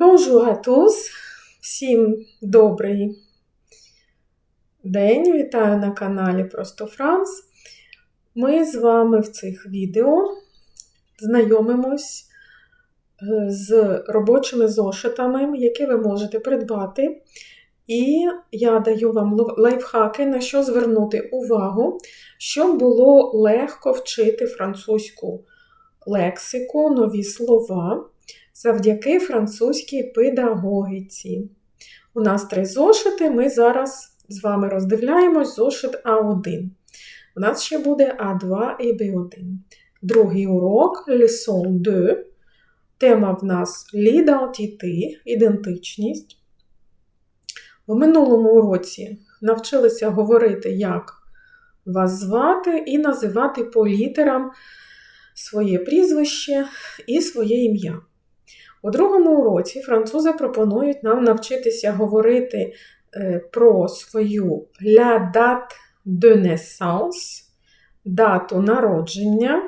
Bonjour à! Всім добрий день! Вітаю на каналі Просто Франс. Ми з вами в цих відео знайомимось е, з робочими зошитами, які ви можете придбати. І я даю вам лайфхаки, на що звернути увагу, щоб було легко вчити французьку лексику, нові слова завдяки французькій педагогіці. У нас три зошити. Ми зараз з вами роздивляємось зошит А1. У нас ще буде А2 і Б1. Другий урок Leçon 2. Тема в нас l'identité, ідентичність. В минулому уроці навчилися говорити, як вас звати, і називати по літерам своє прізвище і своє ім'я. У другому уроці французи пропонують нам навчитися говорити е, про свою la date de naissance, дату народження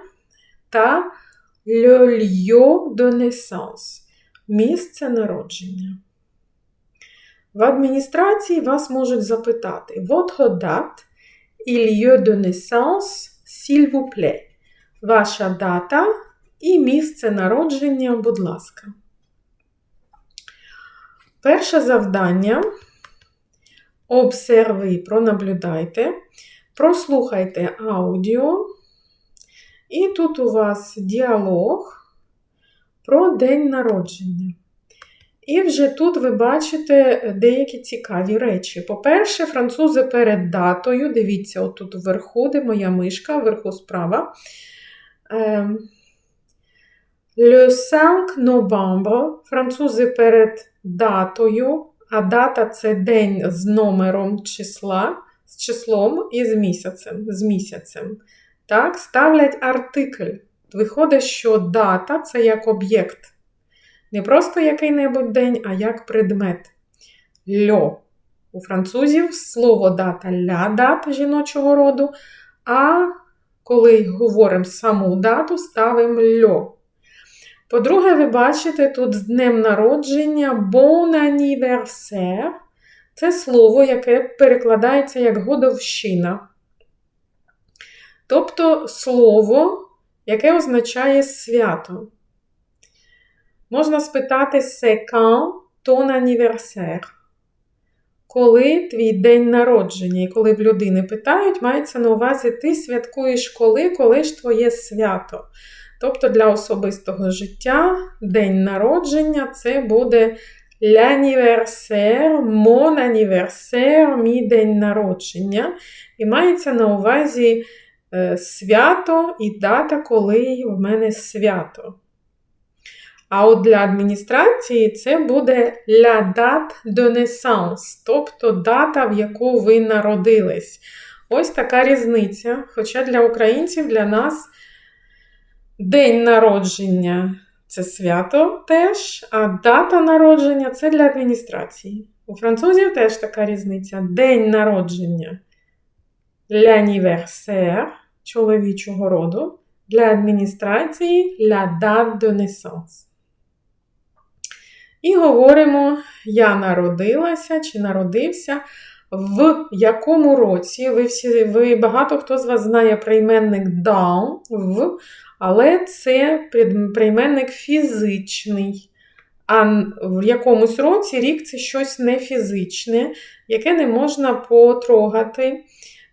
та le lieu de naissance, місце народження. В адміністрації вас можуть запитати votre date et lieu de naissance, s'il vous plaît. Ваша дата і місце народження, будь ласка. Перше завдання. Обсерви, пронаблюдайте, прослухайте аудіо. І тут у вас діалог про день народження. І вже тут ви бачите деякі цікаві речі. По-перше, французи перед датою, дивіться, отут вверху, де моя мишка, вверху справа. Le 5 новембра французи перед датою, а дата це день з номером числа, з числом і з місяцем. з місяцем. Так, Ставлять артикль. Виходить, що дата це як об'єкт. Не просто який-небудь день, а як предмет. Льо. У французів слово дата ля дата жіночого роду. А коли говоримо саму дату, ставимо льо. По-друге, ви бачите тут з днем народження bon anniversaire. Це слово, яке перекладається як годовщина. Тобто слово, яке означає свято. Можна спитати quand ton anniversaire? Коли твій день народження, і коли в людини питають, мається на увазі, ти святкуєш коли, коли ж твоє свято. Тобто для особистого життя день народження це буде l'anniversaire, mon anniversaire, мій день народження. І мається на увазі е, свято і дата, коли в мене свято. А от для адміністрації це буде la date de naissance, тобто дата, в яку ви народились. Ось така різниця. Хоча для українців, для нас день народження це свято теж, а дата народження це для адміністрації. У французів теж така різниця. День народження l'anniversaire чоловічого роду. Для адміністрації la date de naissance. І говоримо, я народилася чи народився. В якому році ви всі, ви багато хто з вас знає прийменник down, в, але це прийменник фізичний. А в якомусь році рік це щось не фізичне, яке не можна потрогати.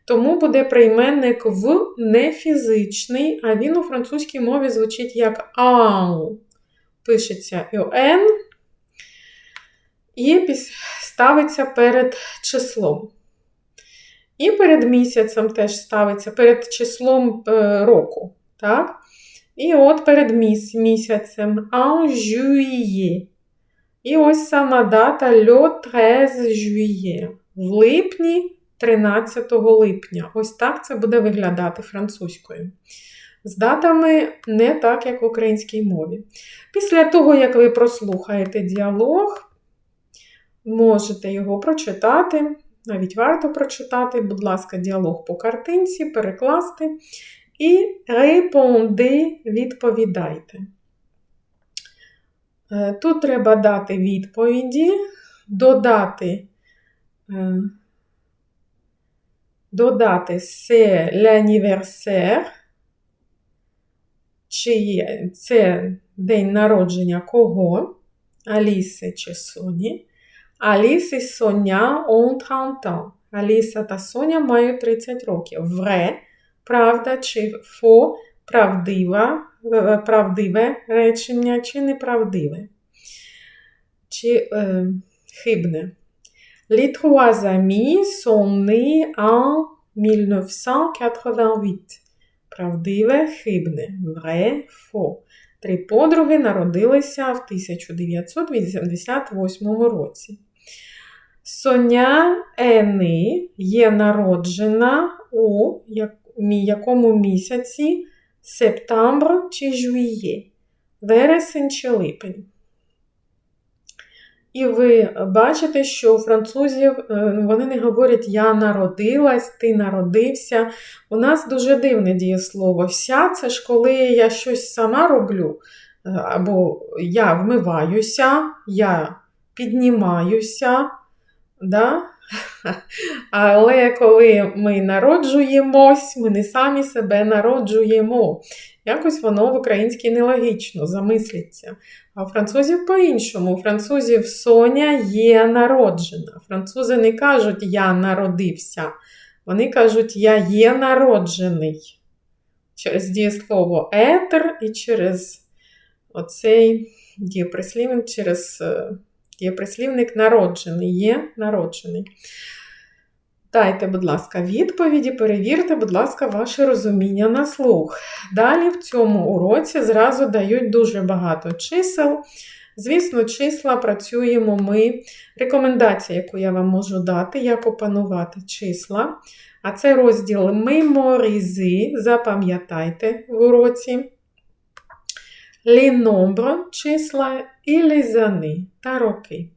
Тому буде прийменник в нефізичний, а він у французькій мові звучить як ау. Пишеться «ен», і ставиться перед числом. І перед місяцем теж ставиться перед числом е, року. Так? І от перед місяцем en juillet. І ось сама дата le 13 juillet. В липні 13 липня. Ось так це буде виглядати французькою. З датами не так, як в українській мові. Після того, як ви прослухаєте діалог, Можете його прочитати, навіть варто прочитати, будь ласка, діалог по картинці, перекласти. І репонди відповідайте. Е, Тут треба дати відповіді, додати, е, додати c'est l'anniversaire, чи це день народження кого? Аліси чи Соні. Аліси і Соня 30 ans. Аліса та Соня мають 30 років. Вре, правда чи фо, правдива, е, правдиве речення чи неправдиве. Чи е, хибне. Les trois amis sont nés en 1988. Правдиве, хибне. Vrai, faux. Три подруги народилися в 1988 році. Соня Ени є народжена у якому місяці септембр чи жує, вересень чи липень. І ви бачите, що у французів вони не говорять Я народилась, ти народився. У нас дуже дивне дієслово. Ся це ж коли я щось сама роблю, або я вмиваюся, я піднімаюся. Да? Але коли ми народжуємось, ми не самі себе народжуємо. Якось воно в українській нелогічно замисліться. А у французів по-іншому. У французів Соня є народжена. Французи не кажуть Я народився. Вони кажуть, я є народжений. Через дієслово етер і через оцей дієприслівник, через дієприслівник народжений, є народжений. Дайте, будь ласка, відповіді, перевірте, будь ласка, ваше розуміння на слух. Далі в цьому уроці зразу дають дуже багато чисел. Звісно, числа працюємо ми. Рекомендація, яку я вам можу дати, як опанувати числа. А це розділ меморізи, запам'ятайте в уроці. Nombres – числа і années та роки.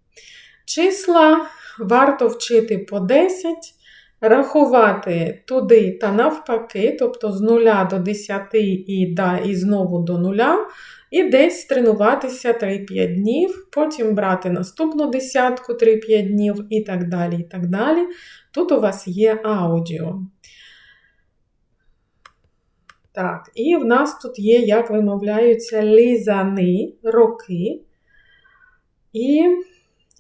Числа варто вчити по 10 рахувати туди та навпаки, тобто з 0 до 10 і да, і знову до 0, і десь тренуватися 3-5 днів, потім брати наступну десятку 3-5 днів і так далі. і так далі. Тут у вас є аудіо. Так, і в нас тут є, як вимовляються, лізани, роки. І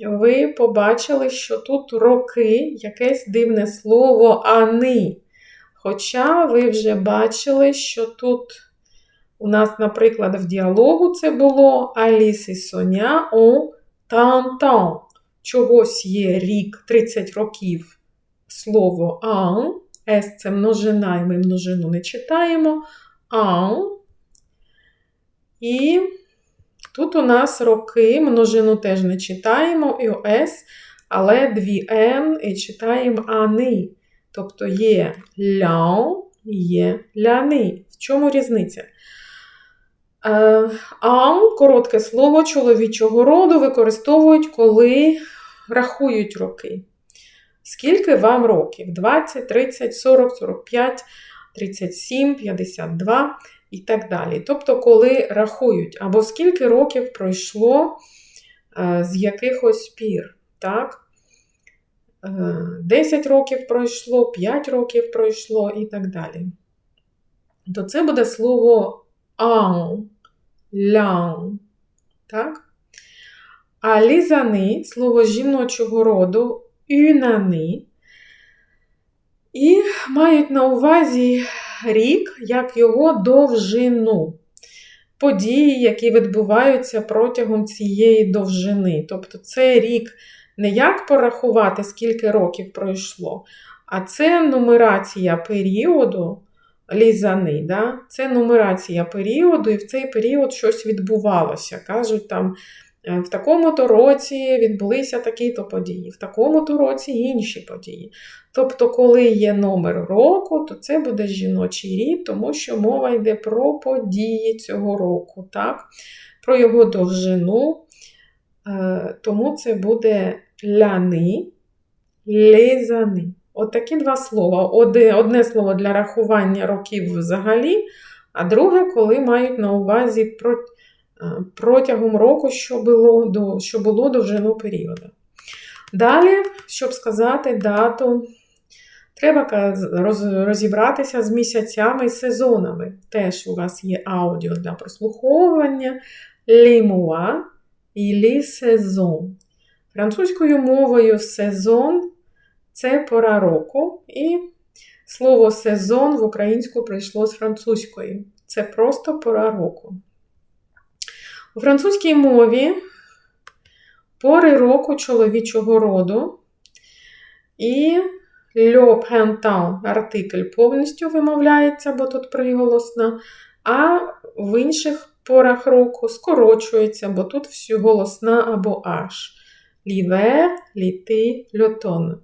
ви побачили, що тут роки якесь дивне слово ани. Хоча ви вже бачили, що тут у нас, наприклад, в діалогу це було Аліс і Соня о тан-тан. Чогось є рік 30 років слово ан. С це множина, і ми множину не читаємо. Ан. І Тут у нас роки, множину теж не читаємо, і С, але дві Н і читаємо ани. Тобто є лян, є ляни. В чому різниця? Е, ан, коротке слово чоловічого роду використовують, коли рахують роки. Скільки вам років? 20, 30, 40, 45, 37, 52 і так далі. Тобто, коли рахують, або скільки років пройшло е, з якихось пір. так? 10 е, років пройшло, 5 років пройшло і так далі. То це буде слово ан, лян. Так? А лізани слово жіночого роду юнани. І мають на увазі рік як його довжину. Події, які відбуваються протягом цієї довжини. Тобто це рік не як порахувати, скільки років пройшло, а це нумерація періоду лізани. Да? Це нумерація періоду, і в цей період щось відбувалося. Кажуть, там в такому-то році відбулися такі-то події, в такому-то році інші події. Тобто, коли є номер року, то це буде жіночий рід, тому що мова йде про події цього року, так? про його довжину. Е, тому це буде ляни, лезани. От такі два слова. Одне слово для рахування років взагалі, а друге, коли мають на увазі про протягом року, що було до, що було довжину періоду. Далі, щоб сказати дату, треба розібратися з місяцями і сезонами. Теж у вас є аудіо для прослуховування, лімуа і лі сезон. Французькою мовою сезон це пора року, і слово сезон в українську прийшло з французької. Це просто пора року. У французькій мові пори року чоловічого роду і le printemps артикль повністю вимовляється, бо тут приголосна, а в інших порах року скорочується, бо тут всю голосна або аж. L'hiver, l'été, l'automne.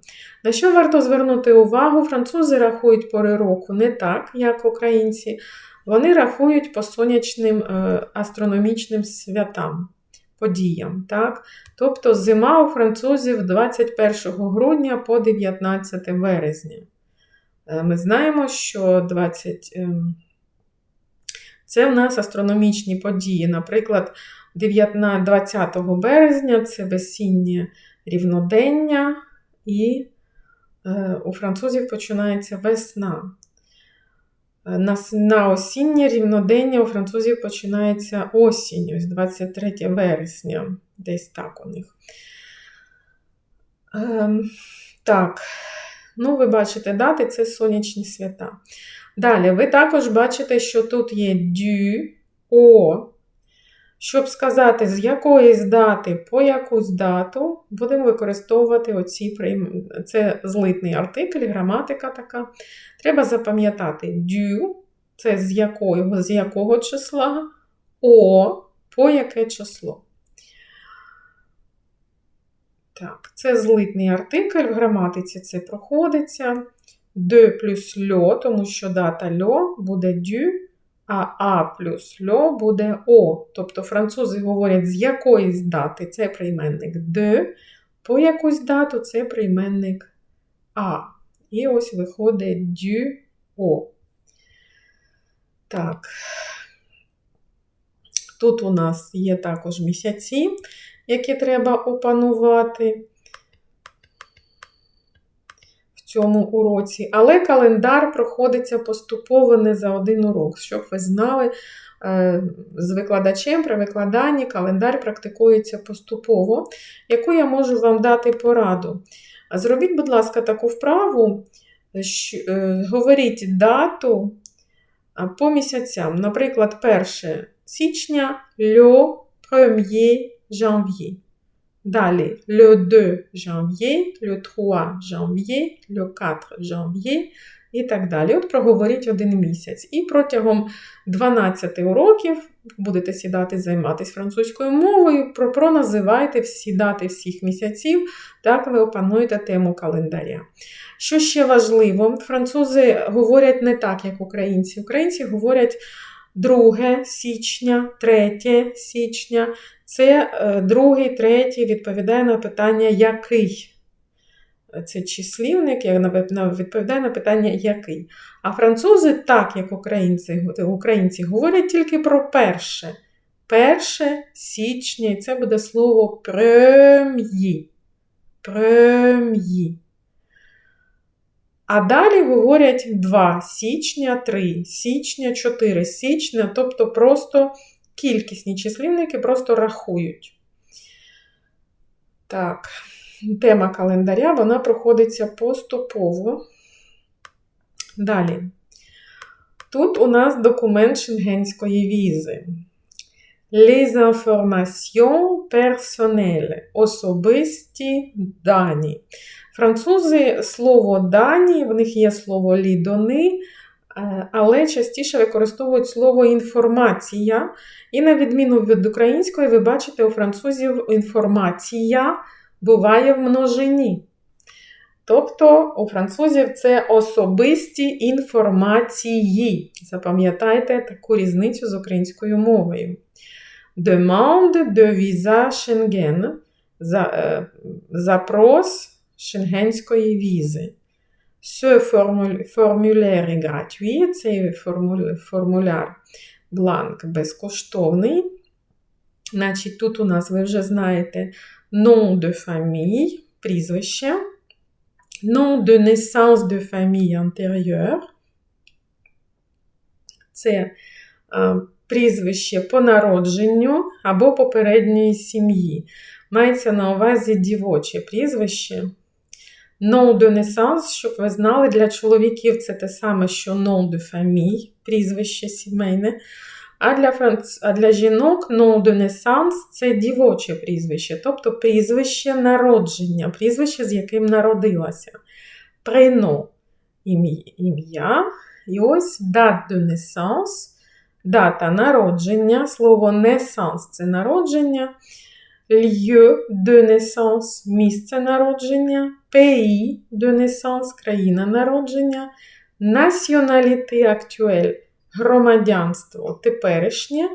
На що варто звернути увагу? Французи рахують пори року не так, як українці. Вони рахують по сонячним е, астрономічним святам, подіям. Так? Тобто зима у французів 21 грудня по 19 березня. Е, ми знаємо, що 20... Ем, це в нас астрономічні події. Наприклад, 20 березня це весіннє рівнодення, і е, у французів починається весна. Е, на осіннє рівнодення у французів починається осінь, ось 23 вересня, десь так у них. Ем, Так, ну, ви бачите дати, це сонячні свята. Далі, ви також бачите, що тут є дю, о. Щоб сказати, з якоїсь дати по якусь дату, будемо використовувати оці прийм... це злитний артикль, граматика така. Треба запам'ятати дю, це з якого, з якого числа, о, по яке число. Так, це злитний артикль, в граматиці це проходиться. Де плюс льо, тому що дата льо буде дю а А плюс льо буде О. Тобто французи говорять, з якоїсь дати це прийменник де, по якусь дату це прийменник А. І ось виходить дю О. Так. Тут у нас є також місяці, які треба опанувати цьому уроці, але календар проходиться поступово не за один урок. Щоб ви знали, е, з викладачем при викладанні календар практикується поступово, яку я можу вам дати пораду. Зробіть, будь ласка, таку вправу, що, е, говоріть дату по місяцям. Наприклад, 1 січня, le 1 janvier. Далі le 2 janvier, le 3 janvier, le 4 janvier і так далі. От проговоріть один місяць. І протягом 12 уроків будете сідати займатися французькою мовою, про проназивайте всі дати всіх місяців, так ви опануєте тему календаря. Що ще важливо, французи говорять не так, як українці. Українці говорять 2 січня, 3 січня. Це е, другий, третій відповідає на питання який. Це числівник відповідає на питання який. А французи, так як українці, українці говорять тільки про перше. Перше січня, і це буде слово прем'ї. Прем'ї. А далі говорять 2 січня, 3 січня, 4 січня, тобто просто кількісні числівники просто рахують. Так, тема календаря вона проходиться поступово. Далі. Тут у нас документ шенгенської візи. Les informations personnelles. Особисті дані. Французи слово дані, в них є слово лідони, е, але частіше використовують слово інформація. І, на відміну від української, ви бачите, у французів інформація буває в множині. Тобто у французів це особисті інформації. Запам'ятайте таку різницю з українською мовою. Demande de visa Schengen. Е, запрос шенгенської візи. Ce formulaire est gratuit, цей формуляр бланк безкоштовний. Значить, тут у нас ви вже знаєте nom de famille, прізвище, nom de naissance de famille antérieure. Це прізвище по народженню або попередньої сім'ї. Мається на увазі дівоче прізвище. Nom de naissance, щоб ви знали, для чоловіків це те саме, що nom de famille, прізвище сімейне. А для, франц... а для жінок nom de naissance – це дівоче прізвище, тобто прізвище народження, прізвище, з яким народилася. Prénom – ім'я. І ось date de naissance, дата народження, слово naissance – це народження, lieu de naissance – місце народження, pays de naissance – країна народження, nationalité actuelle – громадянство теперішнє,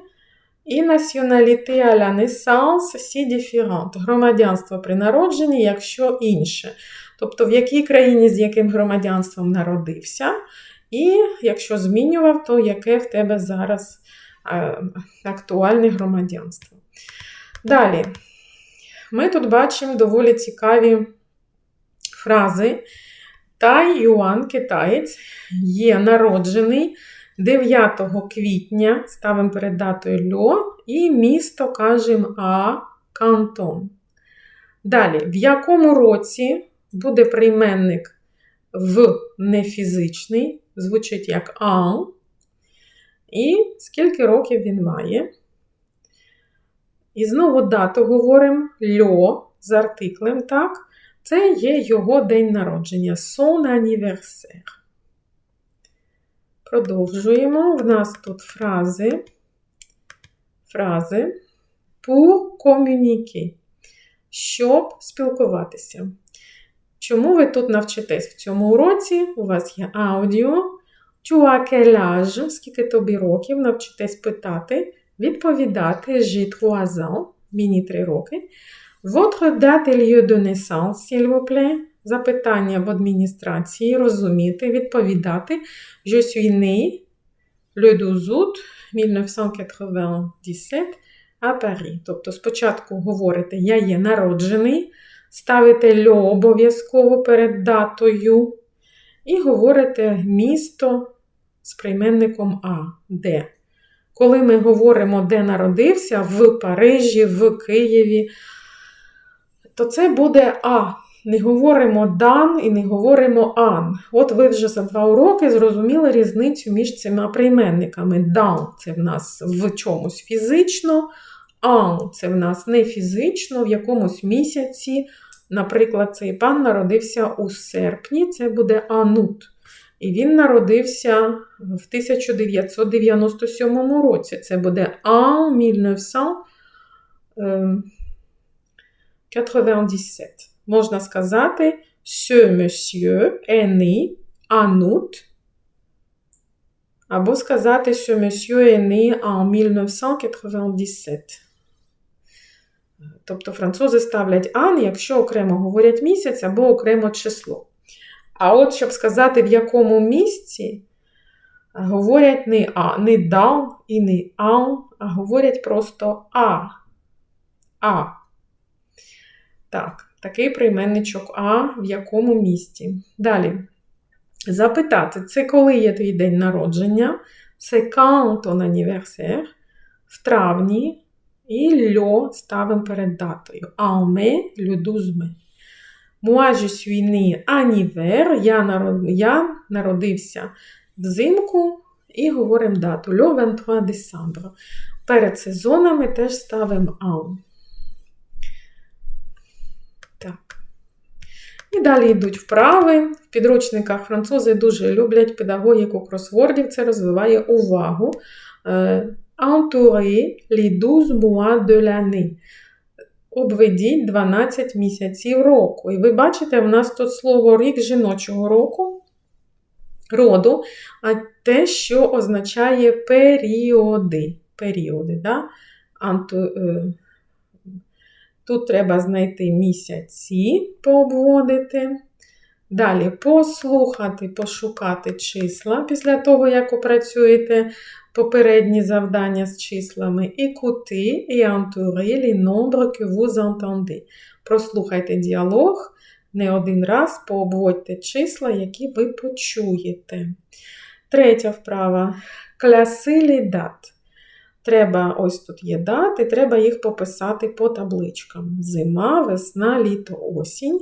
і nationalité à la naissance – si différente – громадянство при народженні, якщо інше. Тобто, в якій країні з яким громадянством народився, і якщо змінював, то яке в тебе зараз актуальне громадянство. Далі, ми тут бачимо доволі цікаві фрази. Тай Юан, китаєць, є народжений 9 квітня, ставимо перед датою Льо, і місто кажемо А Кантон. Далі, в якому році буде прийменник в нефізичний, звучить як ан, і скільки років він має. І знову дату говоримо льо з артиклем, так? Це є його день народження, son anniversaire. Продовжуємо. В нас тут фрази. Фрази pour communiquer, щоб спілкуватися. Чому ви тут навчитесь в цьому уроці? У вас є аудіо. Âge? Скільки тобі років? Навчитесь питати, відповідати j'ai 3 мені 3 роки. Votre date et lieu de naissance, s'il vous plaît. Запитання в адміністрації, розуміти, відповідати. Je suis né le 12 août 1997 à Paris. Тобто спочатку говорите Я є народжений, ставите льо обов'язково перед датою. І говорите місто з прийменником А, де. Коли ми говоримо, де народився, в Парижі, в Києві, то це буде А. Не говоримо дан і не говоримо ан. От ви вже за два уроки зрозуміли різницю між цими прийменниками. Дан це в нас в чомусь фізично, ан це в нас не фізично, в якомусь місяці. Наприклад, цей пан народився у серпні, це буде анут. І він народився в 1997 році. Це буде а, 1900. 97. Можна сказати ce monsieur est né en août або сказати ce monsieur est né en 1997. Тобто французи ставлять ан, якщо окремо говорять місяць або окремо число. А от щоб сказати, в якому місці, говорять не а, не дан і не ан, а говорять просто а. А. Так, такий прийменничок А в якому місті. Далі. Запитати, це коли є твій день народження? Це quand ton anniversaire? В травні. І льо ставимо перед датою. En mai, le 12 mai. Moi. Я, народ... я народився взимку і говоримо дату. Le 23 décembre. Перед сезонами теж ставимо en. Так. І далі йдуть вправи. В підручниках французи дуже люблять педагогіку кросвордів, це розвиває увагу. Entourer les 12 mois de l'année. Обведіть 12 місяців року. І ви бачите, в нас тут слово рік жіночого року, роду, а те, що означає періоди. періоди да? Анту, е, Тут треба знайти місяці, пообводити. Далі послухати, пошукати числа після того, як опрацюєте попередні завдання з числами. Et entourez les nombres que vous. Прослухайте діалог не один раз, пообводьте числа, які ви почуєте. Третя вправа. Les dates. Треба, ось тут є дати, треба їх пописати по табличкам. Зима, весна, літо, осінь.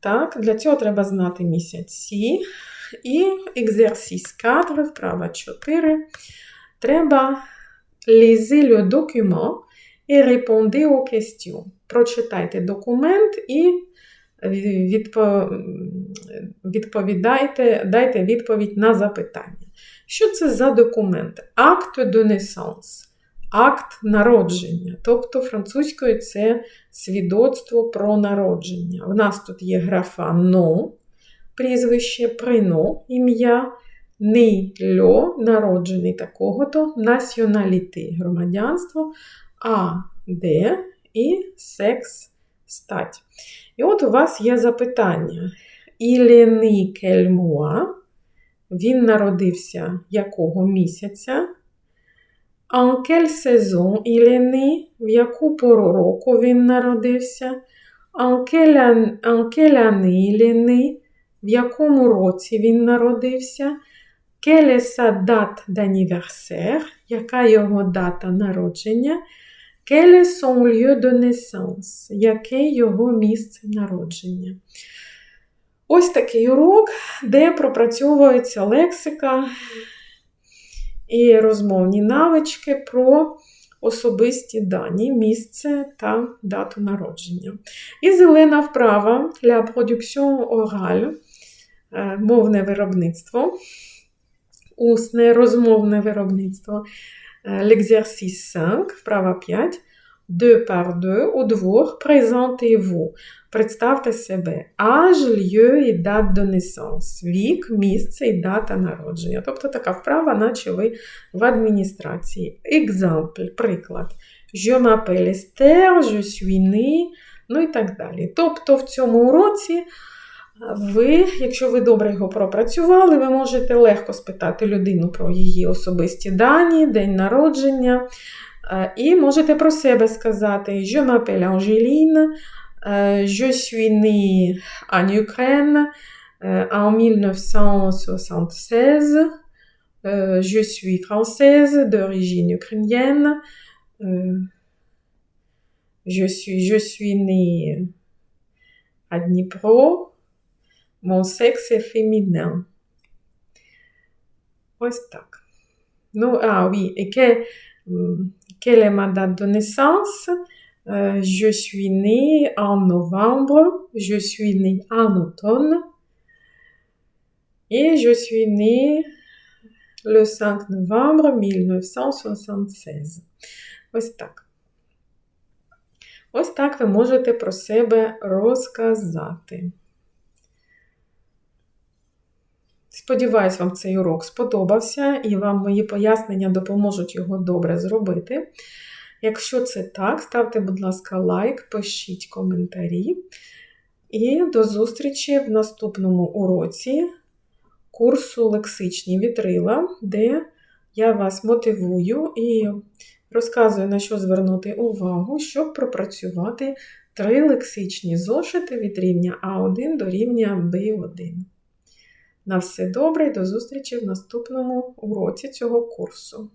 Так, Для цього треба знати місяці. І екзерсіс 4, вправа 4. Треба lisez le document et répondez aux questions. Прочитайте документ і відповідайте, дайте відповідь на запитання. Що це за документ? Акт naissance. Акт народження. Тобто французькою це свідоцтво про народження. В нас тут є графа «но», прізвище, прино, ім'я, «ни», «льо», народжений такого-то, націоналіти, громадянство, а, де і секс стать. І от у вас є запитання. Ілени кельмуа, він народився якого місяця? En quelle saison? В яку пору року він народився? En quelle? В якому році він народився? Quelle est sa? Яка його дата народження? Quel est? Яке його місце народження? Ось такий урок, де пропрацьовується лексика і розмовні навички про особисті дані, місце та дату народження. І зелена вправа для production orale, мовне виробництво, усне розмовне виробництво. L'exercice 5, вправа 5. Deux par deux, удвох, présentez-vous. Представте себе. Аж, lieu і date de naissance. Вік, місце і дата народження. Тобто така вправа, наче ви в адміністрації. Example, приклад. Je m'appelle Esther, je suis né, ну і так далі. Тобто в цьому уроці ви, якщо ви добре його пропрацювали, ви можете легко спитати людину про її особисті дані, день народження. І можете про себе сказати: Je m'appelle Angéline, je suis née en Ukraine en 1976, je suis française d'origine ukrainienne, je suis, je suis née à Dnipro, mon sexe est féminin. Ось так. Ну, а, oui, et que, quelle est ma date de naissance euh, Je suis née en novembre, je suis née en automne et je suis née le 5 novembre 1976. Ось так. Ось так ви можете про себе розказати. Сподіваюсь, вам цей урок сподобався і вам мої пояснення допоможуть його добре зробити. Якщо це так, ставте, будь ласка, лайк, пишіть коментарі. І до зустрічі в наступному уроці курсу лексичні вітрила, де я вас мотивую і розказую, на що звернути увагу, щоб пропрацювати три лексичні зошити від рівня А1 до рівня Б1. На все добре і до зустрічі в наступному уроці цього курсу.